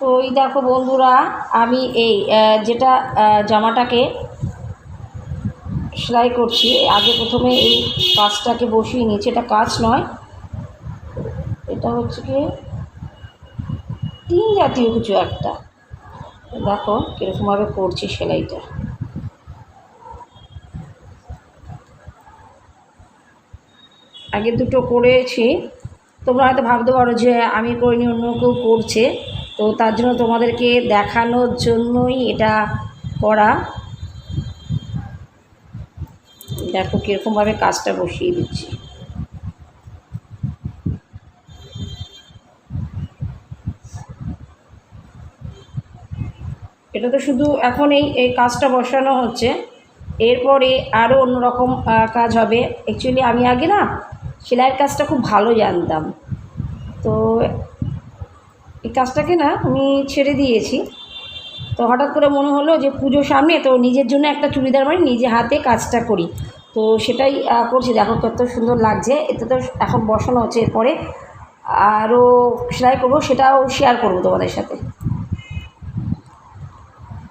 তো এই দেখো বন্ধুরা, আমি এই যেটা জামাটাকে সেলাই করছি, আগে প্রথমে এই কাজটাকে বসিয়ে নিয়েছি, এটা কাজ নয়। এটা হচ্ছে কি টিন জাতীয় কিছু একটা। দেখো কীরকমভাবে করছি সেলাইটা। আগে দুটো করেছি, তোমরা হয়তো ভাবতে পারো যে আমি করিনি, অন্য কেউ করছে। তো তার জন্য তোমাদেরকে দেখানোর জন্যই এটা করা। দেখো কীরকমভাবে কাজটা বসিয়ে দিচ্ছি। এটা তো শুধু এখন এই এই কাজটা বসানো হচ্ছে। এরপরে আরও অন্যরকম কাজ হবে। অ্যাকচুয়ালি আমি আগে না, সেলাইয়ের কাজটা খুব ভালো জানতাম। তো এই কাজটাকে না আমি ছেড়ে দিয়েছি। তো হঠাৎ করে মনে হলো যে পুজো সামনে তো নিজের জন্য একটা চুড়িদার মানে নিজে হাতে কাজটা করি। তো সেটাই করছি। দেখো কত সুন্দর লাগছে। এতে তো এখন বসানো হচ্ছে এরপরে। আরও সেলাই করব, সেটাও শেয়ার করব তোমাদের সাথে।